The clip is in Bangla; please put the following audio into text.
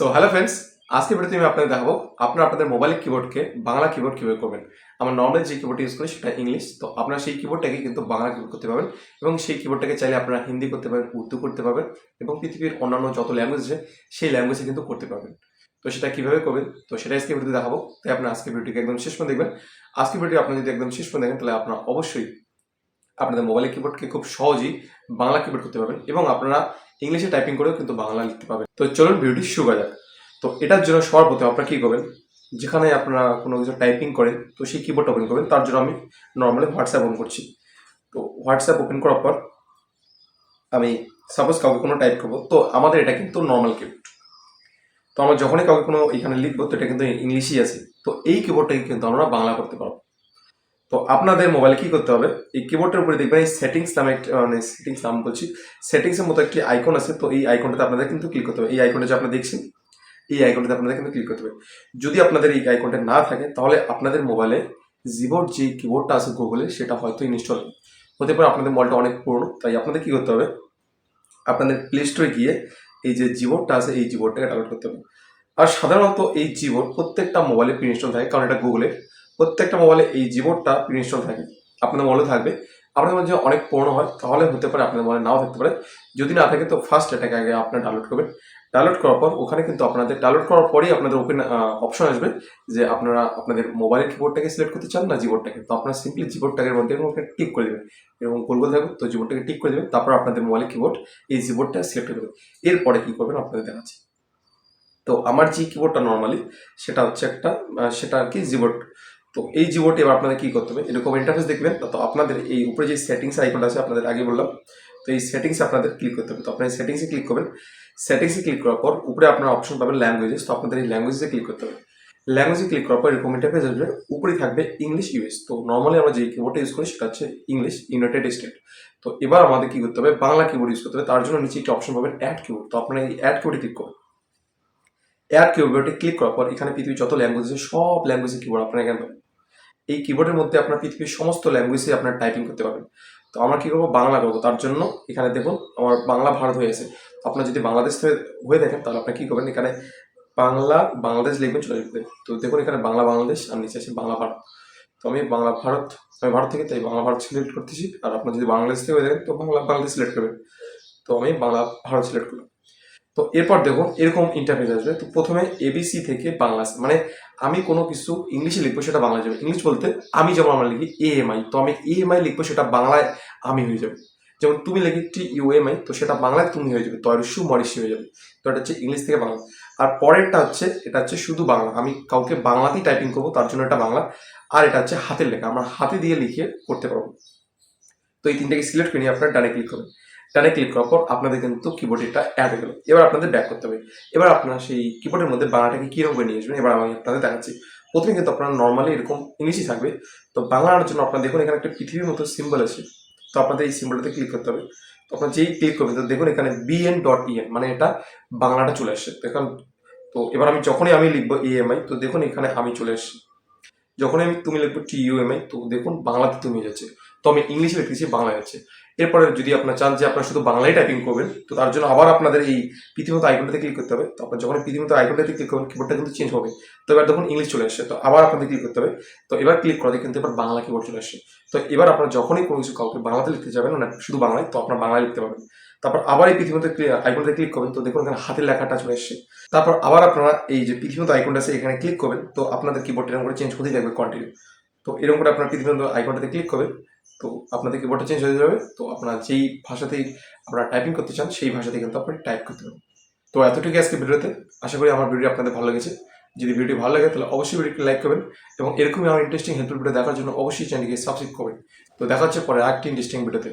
সো হ্যালো ফ্রেন্ডস আজকে ভিডিওতে আমি আপনাদের দেখাবো, আপনারা আপনাদের মোবাইল কিবোর্ডকে বাংলা কিবোর্ড কীভাবে করবেন? আমার নর্মাল যে কিবোর্ড ইউজ করি সেটা ইংলিশ তো আপনারা সেই কিবোর্ডটাকে কিন্তু বাংলা কিবোর্ড করতে পারবেন এবং সেই কিবোর্ডটাকে চাইলে আপনারা হিন্দি করতে পারবেন, উর্দু করতে পারবেন এবং পৃথিবীর অন্যান্য যত ল্যাঙ্গুয়েজ আছে, সেই ল্যাঙ্গুয়েজে কিন্তু করতে পারবেন। তো সেটা কীভাবে করবেন? তো সেটা আজকে ভিডিওতে দেখাবো, তাই আপনার আজকে ভিডিওটিকে একদম শেষ পর্যন্ত দেখবেন। আজকে ভিডিও আপনি যদি একদম শেষ পর্যন্ত দেখেন, তাহলে আপনারা অবশ্যই আপনাদের মোবাইলের কিবোর্ডকে খুব সহজেই বাংলা কিবোর্ড করতে পারবেন এবং আপনারা ইংলিশে টাইপিং করেও কিন্তু বাংলা লিখতে পারবেন। তো চলুন ভিডিওটি শুরু করা যাক। তো এটার জন্য সর্বপ্রথম আপনারা কী করবেন? যেখানে আপনারা কোনো কিছু টাইপিং করেন, তো সেই কিবোর্ড ওপেন করবেন। তার জন্য আমি নর্মালি হোয়াটসঅ্যাপ ওপেন করছি। তো হোয়াটসঅ্যাপ ওপেন করার পর আমি সাপোজ কাউকে কোনো টাইপ করব, তো আমাদের এটা কিন্তু নর্মাল কিবোর্ড তো আমরা যখনই কাউকে কোনো এখানে লিখব, তো এটা কিন্তু ইংলিশই আছে। তো এই কিবোর্ডটাকে কিন্তু আমরা বাংলা করতে পারব। তো আপনাদের মোবাইলে কি করতে হবে? এই কিবোর্ডের উপরে দেখবেন, এই সেটিংস নামে একটা মানে সেটিংস নাম বলছি। সেটিংসের মতো একটি আইকন আছে, তো এই আইকনটাতে আপনাদের কিন্তু ক্লিক করতে হবে। এই আইকনটা যে আপনারা দেখছেন, এই আইকনটাতে আপনাদের কিন্তু ক্লিক করতে হবে। যদি আপনাদের এই আইকনটা না থাকে, তাহলে আপনাদের মোবাইলে জিবোর্ড যে কিবোর্ডটা আছে গুগলে সেটা হয়তো ইনস্টল হতে পারে। আপনাদের মোবাইলটা অনেক পুরনো, তাই আপনাদের কী করতে হবে? আপনাদের প্লে স্টোরে গিয়ে এই যে জিবোর্ডটা আছে, এই জিবোর্ডটাকে ডাউনলোড করতে হবে। আর সাধারণত এই জিবোর্ড প্রত্যেকটা মোবাইলে প্রি ইনস্টল থাকে, কারণ এটা গুগলে প্রত্যেকটা মোবাইলে এই জিবোর্ডটা ইনস্টল থাকে আপনাদের মোবাইলে থাকবে। আপনাদের মধ্যে অনেক পুরনো হয়, তাহলে হতে পারে আপনার মোবাইলে নাও থাকতে পারে। যদি না থাকে, তো ফার্স্ট এটাকে আগে আপনার ডাউনলোড করবেন। ডাউনলোড করার পর ওখানে কিন্তু আপনাদের ডাউনলোড করার পরেই আপনাদের ওপেন অপশন আসবে যে আপনারা আপনাদের মোবাইলের কিবোর্ডটাকে সিলেক্ট করতে চান না জিবোর্ডটাকে তো আপনারা সিম্পলি জিবোর্ডটাকে মধ্যে একটা টিক করে দেবেন। গোল গোল থাকবে তো জিবোর্ডটাকে টিক করে দেবেন, তারপর আপনাদের মোবাইলের কিবোর্ড এই জিবোর্ডটা সিলেক্ট করে এরপরে কী করবেন আপনাদের দেখাচ্ছি। তো আমার যে কিবোর্ডটা নর্মালি সেটা হচ্ছে একটা সেটা আর কি জিবোর্ড তো এই জিবোর্ডে এবার আপনাদের কী করতে হবে? এরকম ইন্টারফেস দেখবেন, তো আপনাদের এই উপরে যে সেটিংস আইকনটা আছে আপনাদের আগে বললাম, তো এই সেটিংসে আপনাদের ক্লিক করতে হবে। তো আপনার সেটিংসে ক্লিক করবেন। সেটিংসে ক্লিক করার পর উপরে আপনার অপশন পাবেন ল্যাঙ্গুয়েজেস তো আপনাদের এই ল্যাঙ্গুয়েজে ক্লিক করতে হবে। ল্যাঙ্গুয়েজে ক্লিক করার পর এরকম ইন্টারফেস আসবে, উপরে থাকবে ইংলিশ ইউএস তো নর্মালি আমরা যে কিবোর্ডটা ইউজ করি সেটা হচ্ছে ইংলিশ ইউনাইটেড স্টেট তো এবার আমাদের কি করতে হবে? বাংলা কিবোর্ড ইউজ করতে হবে। তার জন্য নিচে একটি অপশন পাবেন অ্যাড কিবোর্ড তো আপনারা এই অ্যাড কিবোর্ডে ক্লিক করুন। অ্যাড কিবোর্ডে ক্লিক করার পর এখানে পৃথিবীর যত ল্যাঙ্গুয়েজ সব ল্যাঙ্গুয়েজের কিবোর্ড আপনারা এখানে পাবেন। এই কিবোর্ডের মধ্যে আপনার পৃথিবীর সমস্ত ল্যাঙ্গুয়েজে আপনার টাইপিং করতে পারবেন। তো আমরা কী করব? বাংলা করব। তার জন্য এখানে দেখুন, আমার বাংলা ভারত হয়ে আছে তো আপনার যদি বাংলাদেশ হয়ে দেখেন, তাহলে আপনি কী করবেন? এখানে বাংলা, বাংলাদেশ লিখবেন চলে আসবে। তো দেখুন, এখানে বাংলা বাংলাদেশ আর নিচে আছে বাংলা ভারত তো আমি বাংলা ভারত, আমি ভারত থেকে, তাই বাংলা ভারত সিলেক্ট করতেছি। আর আপনার যদি বাংলাদেশ থেকে হয়ে দেখেন, তো বাংলা, বাংলাদেশ সিলেক্ট করবেন। তো আমি বাংলা ভারত সিলেক্ট করলাম। তো এরপর দেখুন এরকম ইন্টারফেস আসবে। তো প্রথমে এবিসি থেকে বাংলা মানে আমি কোনো কিছু ইংলিশে লিখব সেটা বাংলা যাবে। ইংলিশ বলতে আমি যেমন আমরা লিখি এএমআই তো আমি এএমআই লিখব সেটা বাংলায় আমি হয়ে যাবে। যেমন তুমি লিখি টি ইউএমআই তো সেটা বাংলায় তুমি হয়ে যাবে তয়রসু মরিসি হয়ে যাবে। তো এটা হচ্ছে ইংলিশ থেকে বাংলা। আর পরেরটা হচ্ছে, এটা হচ্ছে শুধু বাংলা। আমি কাউকে বাংলাতেই টাইপিং করব, তার জন্য এটা বাংলা। আর এটা হচ্ছে হাতের লেখা। আমরা হাতে দিয়ে লিখে করতে পারব। তো এই তিনটাকে সিলেক্ট করে নিয়ে আপনার ডানে ক্লিক করবেন। ডানে ক্লিক করার পর আপনাদের কিন্তু কিবোর্ড এটা অ্যাড হয়ে গেল। এবার আপনাদের ব্যাক করতে হবে। এবার আপনারা সেই কিবোর্ডের মধ্যে বাংলাটাকে করে নিয়ে আসবেন, এবার আমি আপনাদের দেখাচ্ছি। প্রথমে কিন্তু আপনার নর্মালি এরকম ইংলিশই থাকবে। তো বাংলার জন্য আপনারা দেখুন, এখানে একটা পৃথিবীর মতো সিম্বল আছে। তো আপনাদের এই সিম্বলটাতে ক্লিক করতে হবে। তো আপনার যেই ক্লিক করবেন, তো দেখুন এখানে বিএন ডট ইএন মানে এটা বাংলাটা চলে আসছে। দেখুন তো এবার আমি যখনই আমি লিখব ইএমআই তো দেখুন এখানে আমি চলে আসছি। যখনই আমি, তুমি লিখব টি ইউএমআই তো দেখুন বাংলাতে তুমি যাচ্ছে। তো আমি ইংলিশে লিখতেছি বাংলা যাচ্ছে এরপরে যদি আপনার চান যে আপনার শুধু বাংলায় টাইপিং করবেন, তো তার জন্য আবার আপনাদের এই পৃথিবীতে আইকনটাতে ক্লিক করতে হবে। তো আপনার যখন পৃথিবীমতো আইকনটাতে ক্লিক করবেন কিবোর্ডটা কিন্তু চেঞ্জ হবে। তো এবার দেখুন ইংলিশ চলে আসছে। তো আবার আপনাদের ক্লিক করতে হবে। তো এবার ক্লিক করাতে কিন্তু এবার বাংলা কিবোর্ড চলে আসছে। তো এবার আপনার যখনই কোনো কিছু কাউকে বাংলাতে লিখতে যাবেন না শুধু বাংলায়, তো আপনার বাংলায় লিখতে পারবেন। তারপর আবার এই পৃথিবীতে আইকনটাতে ক্লিক করবেন। তো দেখুন এখানে হাতের লেখাটা চলে এসছে তারপর আবার আপনারা এই যে পৃথিবীতে আইকনটা আছে এখানে ক্লিক করবেন, তো আপনাদের কিবোর্ডটা এরকম করে চেঞ্জ হতেই থাকবে কন্টিনিউ তো এরকম করে আপনার পৃথিবীতে আইকনটাতে ক্লিক করবেন। তো আপনাদের কিবোর্ডটা চেঞ্জ হয়ে যাবে। তো আপনারা যেই ভাষাতেই আপনারা টাইপিং করতে চান, সেই ভাষাতে কিন্তু আপনি টাইপ করতে পারবেন। তো এতটুকু আজকে ভিডিওতে। আশা করি আমার ভিডিও আপনাদের ভালো লেগেছে। যদি ভিডিও ভালো লাগে, তাহলে অবশ্যই ভিডিওটি লাইক করবেন এবং এরকমই আমার ইন্টারেস্টিং হেল্পফুল ভিডিও দেখার জন্য অবশ্যই চ্যানেলকে সাবস্ক্রাইব করবেন। তো দেখা হচ্ছে পরে আরেকটি ইন্টারেস্টিং ভিডিওতে